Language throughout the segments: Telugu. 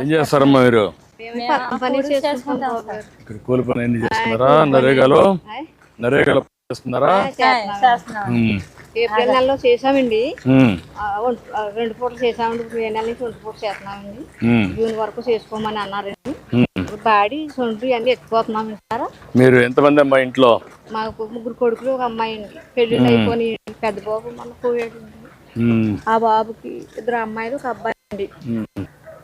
ఏం చేస్తారమ్మా మీరు. ఇక్కడ కూలి పని ఎన్ని చేస్తున్నారా? నరేగాలో? నరేగాలో పని చేస్తున్నారా? ఏప్రిల్ నెలలో చేసామండి రెండు పూటలు చేసామండి మే నెల నుంచి ఒంటి పూట చేస్తున్నామండి. జూన్ వరకు చేసుకోమని అన్నారండి బాడీ సొంటి అన్ని ఎత్తుకోతున్నాం సార్ మీరు ఎంతమంది అమ్మా ఇంట్లో? మాకు ముగ్గురు కొడుకులు ఒక అమ్మాయి అండి పెళ్ళిళ్ళు అయిపోయి పెద్ద బాబు మన పోయాడు. ఆ బాబుకి ఇద్దరు అమ్మాయిలు ఒక అబ్బాయి అండి.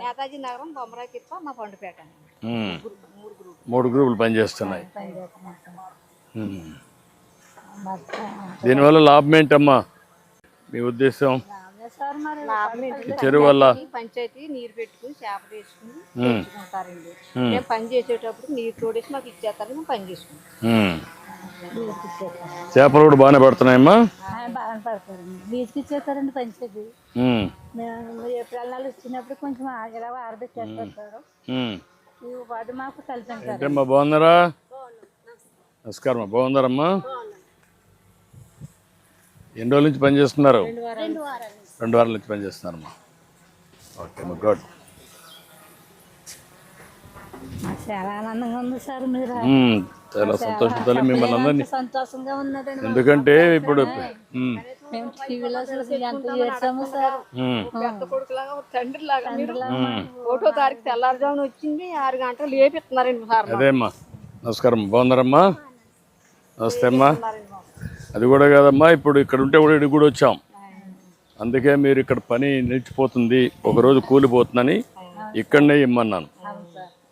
నేతాజీ నగరం బొమ్మరాయి తిప్ప మా పండుపేట. మూడు గ్రూపులు. పనిచేస్తున్నాయి. దీనివల్ల లాభం ఏంటమ్మా? మీ ఉద్దేశం? చెరువు వల్ల? పంచాయతీ నీరు పెట్టుకుని చేప తీసుకుని ఉమ్. తెచ్చుకుంటారండి. మేము పని చేసేటప్పుడు నీరు తోడేసి మాకు ఇచ్చేస్తారు మేము పని చేసుకుంటాం. చేపలు కూడా బాగానే పడుతున్నాయమ్మా? ఆయన బాగా పడతారండి. బీచ్కి ఇచ్చేస్తారండి పంచాయతీ. ఏప్రిల్ నెల వచ్చినప్పుడు కొంచెం ఇలా మాకు ఏంటమ్మా బాగున్నారా? నమస్కారం అమ్మా బాగున్నారమ్మా? ఎన్ని రోజుల నుంచి పని చేస్తున్నారు? రెండు వారాల. నుంచి పని చేస్తున్నారమ్మా. Okay good. చాలా ఆనందంగా ఉంది సార్ మీరు. ఉమ్. చాలా సంతోషం తల్లి మిమ్మల్ని అందరినీ. సంతోషంగా ఉన్నదండి ఎందుకంటే ఇప్పుడు ఉమ్. మేము. టీవీలో చూసి ఎంత చేసాము సార్. ఉమ్. పెద్ద కొడుకులాగా ఒక తండ్రి లాగా మీరు ఉమ్. ఒకటో తారీఖు తెల్లారుజామున వచ్చింది ఆరు గంటలు లేపిస్తున్నారండి సార్ అదే అమ్మా. నమస్కారం. బాగున్నారమ్మా? నమస్తే అమ్మా. అది కూడా కాదమ్మా ఇప్పుడు ఇక్కడ ఉంటే కూడా ఇక్కడికి కూడా వచ్చాం. అందుకే మీరు ఇక్కడ పని నిలిచిపోతుంది. ఒకరోజు కూలిపోతుందని ఇక్కడనే ఇమ్మన్నాను.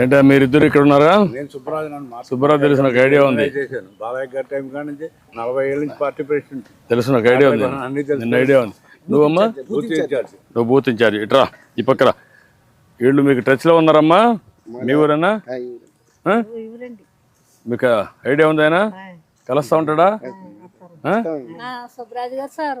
ఏంటా మీరిద్దరు ఇక్కడ ఉన్నారా? నేను సుబ్బరాజు సుబ్బారావు తెలిసిన ఒక ఐడియా ఉంది. చేశాను. బాబాయ్ గారి టైం కాడి నుంచి నలభై ఏళ్ళ నుంచి పార్టీ ప్రెసిడెంట్ తెలిసిన ఒక ఐడియా ఉంది. అన్ని. నిన్న ఐడియా ఉంది. నువ్వమ్మా? నువ్వు బూత్ ఇన్ఛార్జ్. ఇట్రా ఈ పక్కన. వీళ్ళు మీకు టచ్లో ఉన్నారమ్మా? మీ ఊరేనా? మీకు ఐడియా ఉంది ఆయన? కలుస్తా ఉంటాడా? సుబ్బరాజు గారు సార్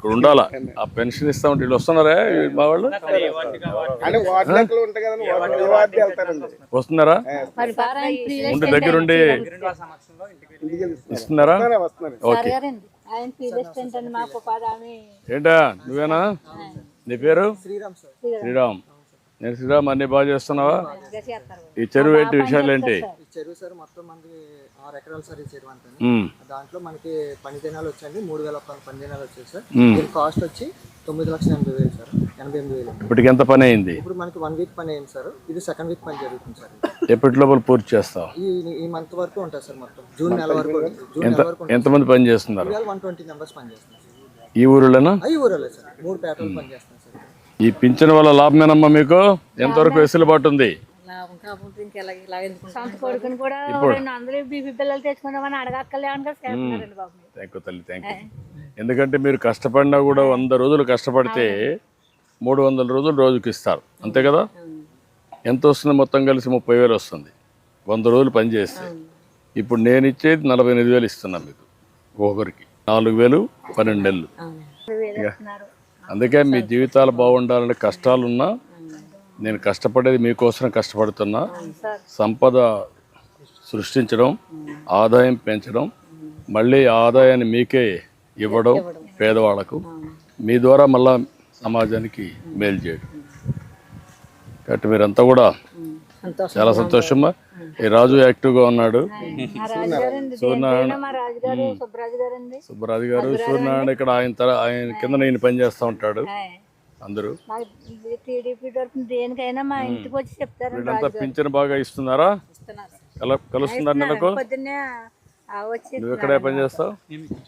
ఇక్కడ ఉండాలా ఆ పెన్షన్ ఇస్తామంటే వీళ్ళు వస్తున్నారా మా వాళ్ళు? వస్తున్నారా? ఉండి దగ్గరుండి. ఇస్తున్నారా? హామీ ఏంటా నువ్వేనా? నీ పేరు? శ్రీరామ్ సార్. శ్రీరామ్. నేను శ్రీరామ్ అన్ని బాగా చేస్తున్నావా? చేస్తారు. ఈ చెరువు ఏంటి విషయాలు ఏంటి? ఈ చెరువు సార్ మొత్తం మనకి ఆరు ఎకరాలు సార్ ఈ చెరువు అంతా ఉమ్, దాంట్లో మనకి పని దినాలు వచ్చండి మూడు వేల పని దినాలు వచ్చాయి సార్. దీని కాస్ట్ వచ్చి తొమ్మిది లక్షల ఎనభై వేలు సార్. ఎనభై ఎనిమిది వేలు. ఇప్పటికి ఎంత పని అయింది? ఇప్పుడు మనకి వన్ వీక్ పని అయింది సార్. ఇది సెకండ్ వీక్ పని జరుగుతుంది సార్. ఎప్పటి లోపల పూర్తి చేస్తావు? ఈ ఈ మంత్ వరకు ఉంటుంది సార్ మొత్తం. జూన్ నెల వరకు. జూన్ ఎంత నెల వరకు. ఎంతమంది పని చేస్తున్నారు? వన్ ట్వంటీ మెంబర్స్ పని చేస్తున్నారు. ఈ ఊరిలోనా? అవి ఊరలే సార్. మూడు పేటలు పని చేస్తున్నాం సార్. ఈ పింఛన్ వల్ల లాభమేనమ్మా మీకు? ఎంతవరకు వెసులుబాటు ఉంది? కాకపోతే ఇంకెలా ఇలా ఎందుకు సొంత కొడుకుని కూడా రెండు వందలు బీపీ పిల్లలు తెచ్చుకుందామని అడగక్కర్లేమని కదా చేస్తున్నారండి బాబు. థ్యాంక్ యూ తల్లి థ్యాంక్ యూ ఎందుకంటే మీరు కష్టపడినా కూడా వంద రోజులు కష్టపడితే మూడు వందల రోజులు రోజుకి ఇస్తారు అంతే కదా? ఎంత వస్తుంది మొత్తం కలిసి ముప్పై వేలు వస్తుంది. వంద రోజులు పని చేస్తే. ఇప్పుడు నేను ఇచ్చేది నలభై ఎనిమిది వేలు ఇస్తున్నాను మీకు. ఒకరికి నాలుగు వేలు పన్నెండు నెలలు. అందుకే మీ జీవితాలు బాగుండాలని కష్టాలున్నా నేను కష్టపడేది మీకోసం కష్టపడుతున్నా సంపద సృష్టించడం ఆదాయం పెంచడం మళ్ళీ ఆదాయాన్ని మీకే ఇవ్వడం పేదవాళ్ళకు మీ ద్వారా మళ్ళా సమాజానికి మేలు చేయడం. కాబట్టి మీరంతా కూడా చాలా సంతోషమా ఈ రాజు యాక్టివ్గా ఉన్నాడు. రాజుగారు సుబ్బరాజు గారు సూర్యనారాయణ ఇక్కడ ఆయన తర ఆయన కింద నేను పని చేస్తూ ఉంటాడు. అందరూ? మాకు టీడీపీ తరఫున దేనికైనా మా ఇంటికి వచ్చి వీళ్ళంతా పింఛన్ బాగా ఇస్తున్నారా? ఇస్తున్నారు. కల కలుస్తున్నారు నెలకు పొద్దున్నే ఆ వచ్చి నువ్వు ఎక్కడే పని చేస్తావు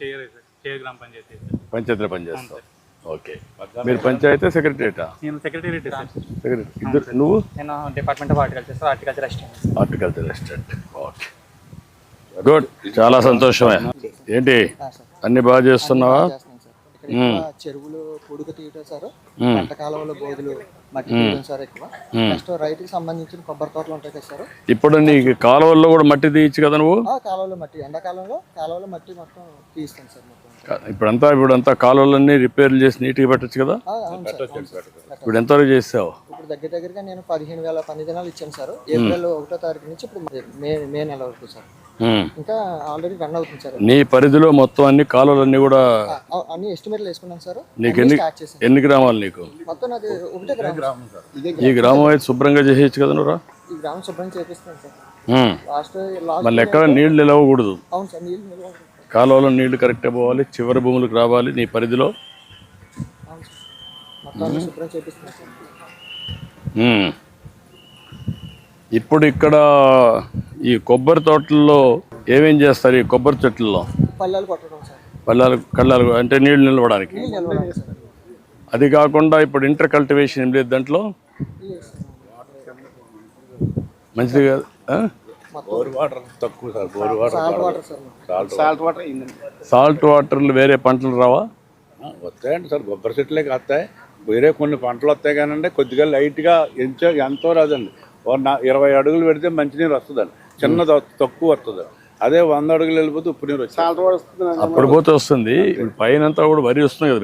చేయరు సార్. చేయరు గ్రామ పంచాయతీ. పంచాయతీలో పని చేస్తావు ఓకే. మీరు పంచాయతీ సెక్రటరీటా నేను సెక్రటరీ సార్. సెక్రటరీ. ఇద్దరు నువ్వు? నేను department of horticulture sir horticulture assistant. Horticulture restaurant okay. Good. చాలా సంతోషమే. ఏంటి? అన్ని బాగా చేస్తున్నావా? ఇక్కడ ఎక్కువ చెరువులు పొడుగు తీయటం సార్ పంట కాలంలో బోధులు మట్టి తీయడం సార్ ఎక్కువ. నెక్స్ట్ రైతుకి సంబంధించిన కొబ్బరి తోటలు ఉంటాయి కదా సార్. ఇప్పుడు నీకు కాలువల్లో కూడా మట్టి తీయచ్చు కదా నువ్వు? ఆ కాలువలో మట్టి ఎండాకాలంలో కాలువలో మట్టి మొత్తం తీస్తాం సార్ మొత్తం. ఇప్పుడంతా ఇప్పుడంతా కాలువలన్నీ రిపేర్లు చేసి నీట్గా పెట్టచ్చు కదా. ఇప్పుడు ఎంతవరకు చేసావు ఇప్పుడు దగ్గర దగ్గరగా నేను పదిహేను వేల పని దినాలు ఇచ్చాను సార్. ఏప్రిల్ ఒకటో తారీఖు నుంచి ఇప్పుడు మే మే నెల వరకు సార్. ఇంకా ఆల్రెడీ రన్ అవుతుంది సార్. నీ పరిధిలో మొత్తం అన్ని కాలువలన్నీ కూడా అన్ని ఎస్టిమేట్లు వేసుకున్నాను సార్. నీకు ఎన్ని ఎన్ని గ్రామాలు నీకు? మొత్తం నాది ఒకటే గ్రామం సార్. ఇదే ఈ గ్రామం అయితే శుభ్రంగా చేసేయచ్చు కదా నువ్వురా ఈ గ్రామం శుభ్రం చేపిస్తాను సార్. లాస్ట్ మళ్ళీ ఎక్కడ నీళ్ళు నిలవకూడదు. అవును సార్. కాలువలో నీళ్ళు కరెక్ట్గా పోవాలి చివరి భూములకు రావాలి నీ పరిధిలో. అవును సార్. మొత్తం శుభ్రం చేపిస్తున్నాను సార్. ఇప్పుడు ఇక్కడ ఈ కొబ్బరి తోటల్లో ఏమేం చేస్తారు ఈ కొబ్బరి చెట్లలో? పల్లెలు కళ్ళాలు అంటే నీళ్ళు నిలవడానికి? అది కాకుండా ఇప్పుడు ఇంటర్ కల్టివేషన్ ఏం లేదు దాంట్లో. మంచిది కాదు salt water sir salt salt water అయిందండి సాల్ట్ వాటర్లు వేరే పంటలు రావా? వస్తాయండి సార్ కొబ్బరి చెట్లే వస్తాయి వేరే కొన్ని పంటలు వస్తాయి కానండి కొద్దిగా లైట్గా ఎంచో ఎంతో రాదండి. ఇరవై అడుగులు పెడితే మంచినీరు వస్తుందండి. చిన్న తక్కువ వస్తుంది. అదే వంద అడుగులు వెళ్ళిపోతే ఉప్పు నీరు వస్తుంది అప్పుడు పోతే వస్తుంది. ఇప్పుడు పైన అంతా కూడా వరి వస్తుంది కదా